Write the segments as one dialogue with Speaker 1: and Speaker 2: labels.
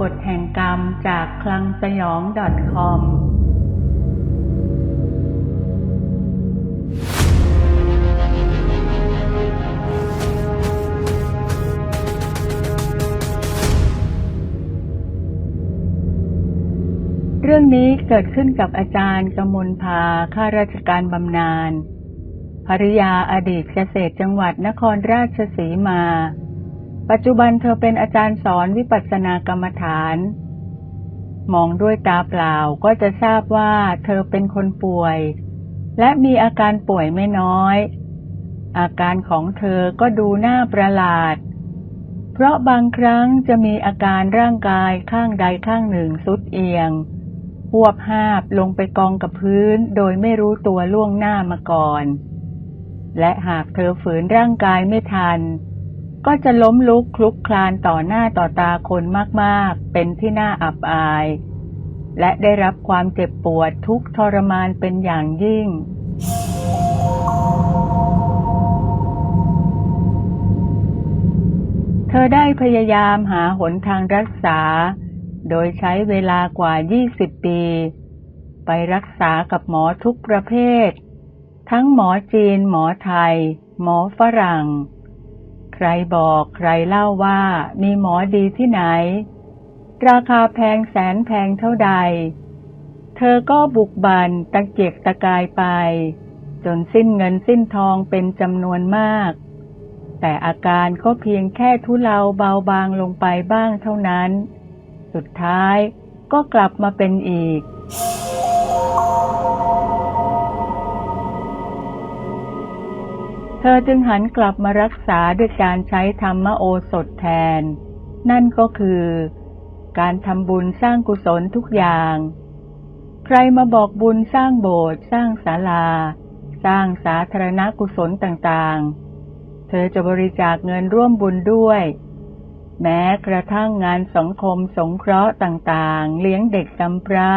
Speaker 1: กฎแห่งกรรมจากคลังสยอง .com เรื่องนี้เกิดขึ้นกับอาจารย์กมลพาข้าราชการบำนาญภริยาอดีตเกษตรจังหวัดนครราชสีมา ปัจจุบันเธอเป็นอาจารย์สอนวิปัสสนากรรมฐาน มองด้วยตาเปล่าก็จะทราบว่าเธอเป็นคนป่วย และมีอาการป่วยไม่น้อย อาการของเธอก็ดูน่าประหลาด เพราะบางครั้งจะมีอาการร่างกายข้างใดข้างหนึ่งสุดเอียงหวบหาบลงไปกองกับพื้นโดยไม่รู้ตัวล่วงหน้ามาก่อน และหากเธอฝืนร่างกายไม่ทัน ก็จะล้มลุกคลุกคลานต่อหน้าต่อตาคนมากๆ เป็นที่น่าอับอาย และได้รับความเจ็บปวดทุกทรมานเป็นอย่างยิ่ง เธอได้พยายามหาหนทางรักษา โดยใช้เวลากว่า 20 ปี ไปรักษากับหมอทุกประเภท ทั้งหมอจีน หมอไทย หมอฝรั่ง ใครบอกใครเล่าว่ามีหมอดีที่ไหน ราคาแพงแสนแพงเท่าใด เธอก็บุกบันตะเกียกตะกายไป จนสิ้นเงินสิ้นทองเป็นจำนวนมาก แต่อาการก็เพียงแค่ทุเลาเบาบางลงไปบ้างเท่านั้น สุดท้ายก็กลับมาเป็นอีก เธอจึงหันกลับมารักษาด้วยการใช้ธรรมโอสถแทน นั่นก็คือ การทำบุญสร้างกุศลทุกอย่าง ใครมาบอกบุญสร้างโบสถ์สร้างศาลา สร้างสาธารณกุศลต่างๆ เธอจะบริจาคเงินร่วมบุญด้วย แม้กระทั่งงานสังคมสงเคราะห์ต่างๆ เลี้ยงเด็กกำพร้า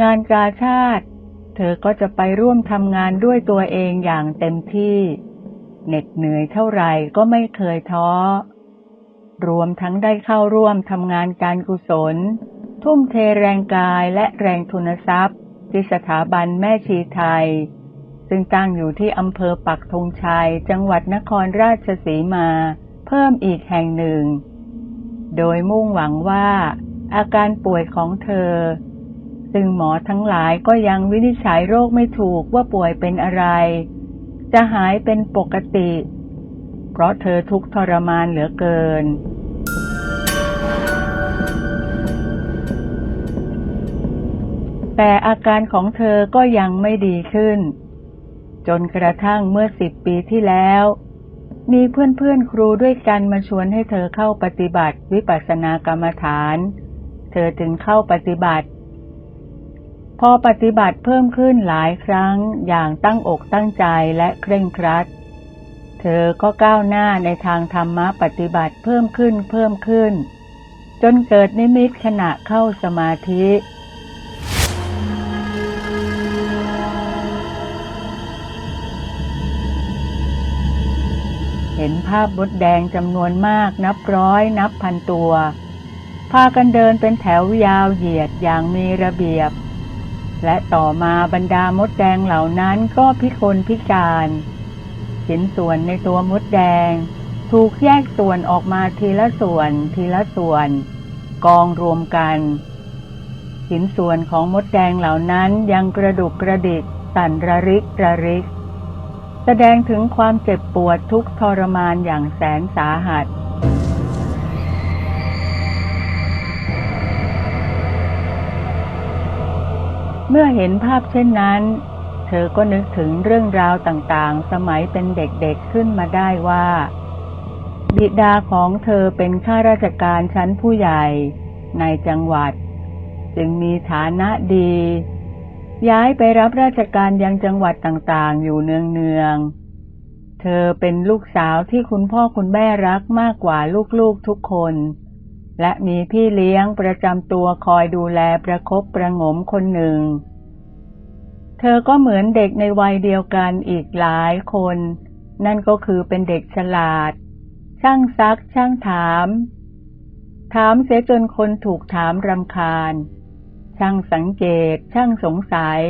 Speaker 1: งานกาชาติ เธอก็จะไปร่วมทำงานด้วยตัวเองอย่างเต็มที่ เหน็ดเหนื่อยเท่าไหร่ก็ไม่เคยท้อ รวมทั้งได้เข้าร่วมทำงานการกุศล ทุ่มเทแรงกายและแรงทุนทรัพย์ ที่สถาบันแม่ชีไทย ซึ่งตั้งอยู่ที่อำเภอปักธงชัย จังหวัดนครราชสีมา เพิ่มอีกแห่งหนึ่ง โดยมุ่งหวังว่า อาการป่วยของเธอ ซึ่งหมอทั้งหลายก็ยังวินิจฉัยโรคไม่ถูกว่าป่วยเป็นอะไร จะหายเป็นปกติ เพราะเธอทุกข์ทรมานเหลือเกิน แต่อาการของเธอก็ยังไม่ดีขึ้น จนกระทั่งเมื่อสิบปีที่แล้ว มีเพื่อนๆครูด้วยกันมาชวนให้เธอเข้าปฏิบัติวิปัสสนากรรมฐาน เธอจึงเข้าปฏิบัติ พอปฏิบัติเพิ่มขึ้นหลายครั้งอย่างตั้งอกตั้งใจและเคร่งครัด เธอก็ก้าวหน้าในทางธรรมะปฏิบัติเพิ่มขึ้นเพิ่มขึ้น จนเกิดนิมิตขณะเข้าสมาธิเห็นภาพบดแดงจำนวนมากนับร้อยนับพันตัว พากันเดินเป็นแถวยาวเหยียดอย่างมีระเบียบ และต่อมาบรรดามดแดงเหล่านั้นก็พิกลพิการชิ้นส่วนในตัวมดแดง ถูกแยกส่วนออกมาทีละส่วนทีละส่วน กองรวมกันชิ้นส่วนของมดแดงเหล่านั้นยังกระดุกกระดิกสั่นระริกระริก แสดงถึงความเจ็บปวดทุกทรมานอย่างแสนสาหัส เมื่อเห็นภาพเช่นนั้น เธอก็นึกถึงเรื่องราวต่างๆ สมัยเป็นเด็กๆขึ้นมาได้ว่า บิดาของเธอเป็นข้าราชการชั้นผู้ใหญ่ในจังหวัด จึงมีฐานะดี ย้ายไปรับราชการยังจังหวัดต่างๆ อยู่เนืองๆ เธอเป็นลูกสาวที่คุณพ่อคุณแม่รักมากกว่าลูกๆทุกคน และมีพี่เลี้ยงประจำตัวคอยดูแลประคบประงมคนหนึ่ง เธอก็เหมือนเด็กในวัยเดียวกันอีกหลายคน นั่นก็คือเป็นเด็กฉลาด ช่างซักช่างถาม ถามเสียจนคนถูกถามรำคาญ ช่างสังเกต ช่างสงสัย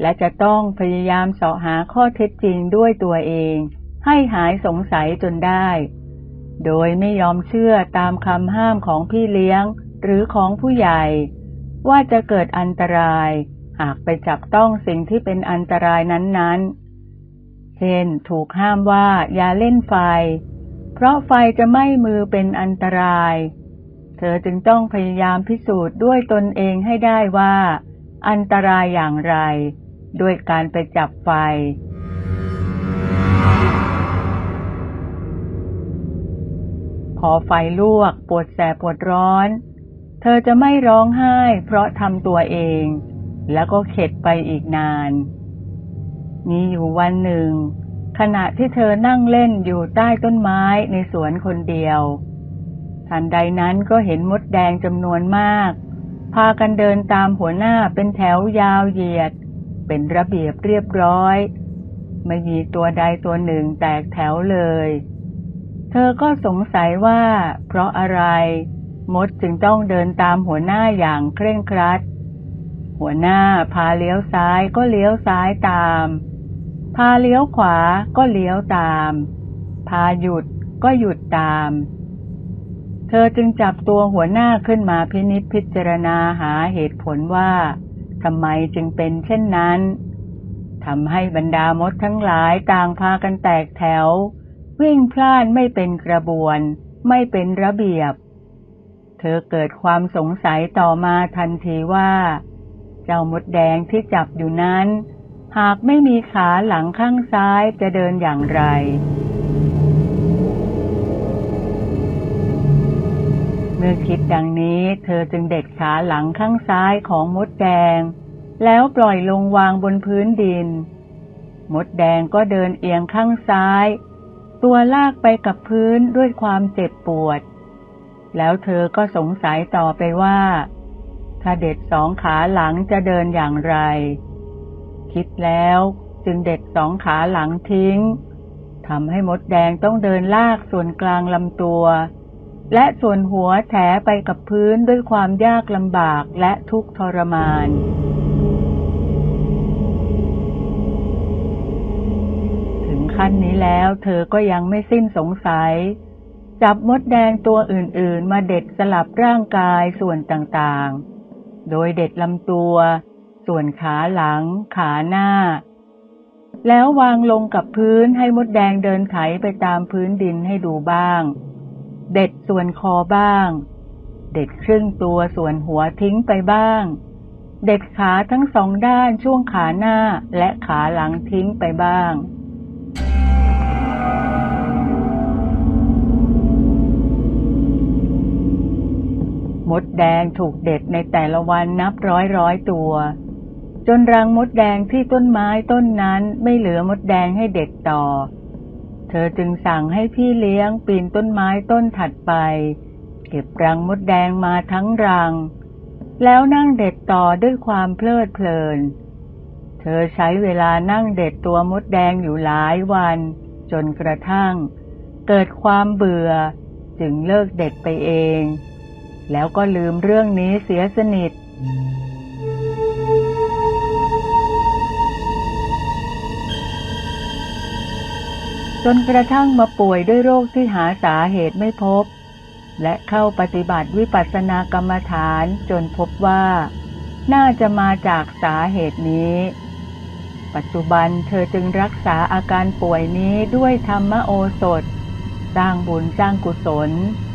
Speaker 1: และจะต้องพยายามเสาะหาข้อเท็จจริงด้วยตัวเอง ให้หายสงสัยจนได้ โดยไม่ยอมเชื่อตามคำห้ามของพี่เลี้ยงหรือของผู้ใหญ่ ว่าจะเกิดอันตราย หากไปจับต้องสิ่งที่เป็นอันตรายนั้นๆ เช่นถูกห้ามว่าอย่าเล่นไฟ เพราะไฟจะไหม้มือเป็นอันตราย เธอจึงต้องพยายามพิสูจน์ด้วยตนเองให้ได้ว่า อันตรายอย่างไร ด้วยการไปจับไฟ พอไฟลวก ปวดแสบปวดร้อน เธอจะไม่ร้องไห้ เพราะทำตัวเอง แล้วก็เข็ดไปอีกนาน มีอยู่วันหนึ่ง ขณะที่เธอนั่งเล่นอยู่ใต้ต้นไม้ในสวนคนเดียว ทันใดนั้นก็เห็นมดแดงจำนวนมาก พากันเดินตามหัวหน้าเป็นแถวยาวเหยียด เป็นระเบียบเรียบร้อย ไม่มีตัวใดตัวหนึ่งแตกแถวเลย ธอก็สงสัยว่า เพราะอะไร มดจึงต้องเดินตามหัวหน้าอย่างเคร่งครัด หัวหน้าพาเลี้ยวซ้ายก็เลี้ยวซ้ายตาม พาเลี้ยวขวาก็เลี้ยวตาม พาหยุดก็หยุดตาม เธอจึงจับตัวหัวหน้าขึ้นมาพินิจพิจารณาหาเหตุผลว่าทำไมจึงเป็นเช่นนั้นทำให้บรรดามดทั้งหลายต่างพากันแตกแถว วิ่งพล่านไม่เป็นกระบวน ไม่เป็นระเบียบ เธอเกิดความสงสัยต่อมาทันทีว่า เจ้ามดแดงที่จับอยู่นั้น หากไม่มีขาหลังข้างซ้ายจะเดินอย่างไรเมื่อคิดดังนี้เธอจึงเด็ดขาหลังข้างซ้ายของมดแดง แล้วปล่อยลงวางบนพื้นดิน มดแดงก็เดินเอียงข้างซ้าย ตัวลากไปกับพื้นด้วยความเจ็บปวด แล้วเธอก็สงสัยต่อไปว่าถ้าเด็ดสองขาหลังจะเดินอย่างไร คิดแล้วจึงเด็ดสองขาหลังทิ้งทำให้มดแดงต้องเดินลากส่วนกลางลำตัว และส่วนหัวแถไปกับพื้นด้วยความยากลำบากและทุกข์ทรมาน ขั้นนี้แล้ว เธอก็ยังไม่สิ้นสงสัย จับมดแดงตัวอื่นๆ มาเด็ดสลับร่างกายส่วนต่างๆ โดยเด็ดลำตัว ส่วนขาหลัง ขาหน้า แล้ววางลงกับพื้นให้มดแดงเดินไถไปตามพื้นดินให้ดูบ้าง เด็ดส่วนคอบ้าง เด็ดครึ่งตัวส่วนหัวทิ้งไปบ้างเด็ดขาทั้งสองด้านช่วงขาหน้าและขาหลังทิ้งไปบ้าง มดแดงถูกเด็ดในแต่ละวันนับร้อยร้อยตัว จนรังมดแดงที่ต้นไม้ต้นนั้นไม่เหลือมดแดงให้เด็ดต่อ เธอจึงสั่งให้พี่เลี้ยงปีนต้นไม้ต้นถัดไป เก็บรังมดแดงมาทั้งรัง แล้วนั่งเด็ดต่อด้วยความเพลิดเพลิน เธอใช้เวลานั่งเด็ดตัวมดแดงอยู่หลายวัน จนกระทั่ง เกิดความเบื่อจึงเลิกเด็ดไปเอง แล้วก็ลืมเรื่องนี้เสียสนิท จนกระทั่งมาป่วยด้วยโรคที่หาสาเหตุไม่พบ และเข้าปฏิบัติวิปัสสนากรรมฐานจนพบว่า น่าจะมาจากสาเหตุนี้ ปัจจุบันเธอจึงรักษาอาการป่วยนี้ด้วยธรรมโอสถ สร้างบุญสร้างกุศล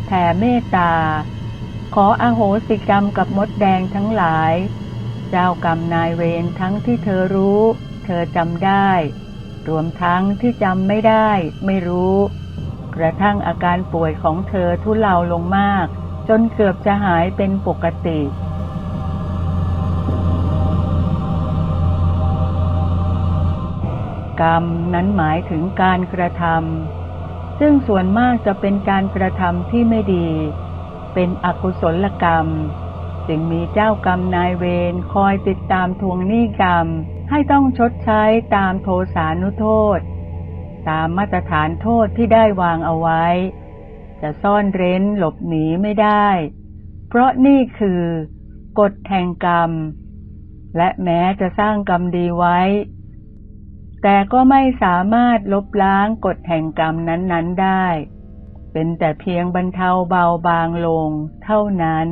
Speaker 1: แผ่เมตตา ขออโหสิกรรมกับมดแดงทั้งหลาย เจ้ากรรมนายเวรทั้งที่เธอรู้ เธอจำได้ รวมทั้งที่จำไม่ได้ ไม่รู้ กระทั่งอาการป่วยของเธอทุเลาลงมาก จนเกือบจะหายเป็นปกติกรรมนั้นหมายถึงการกระทำซึ่งส่วนมากจะเป็นการกระทำที่ไม่ดี เป็นอกุศลกรรม จึงมีเจ้ากรรมนายเวรคอยติดตามทวงหนี้กรรม ให้ต้องชดใช้ตามโทสานุโทษ ตามมาตรฐานโทษที่ได้วางเอาไว้ จะซ่อนเร้นหลบหนีไม่ได้ เพราะนี่คือกฎแห่งกรรม และแม้จะสร้างกรรมดีไว้ แต่ก็ไม่สามารถลบล้างกฎแห่งกรรมนั้น ๆ ได้ เป็นแต่เพียงบรรเทาเบาบางลงเท่านั้น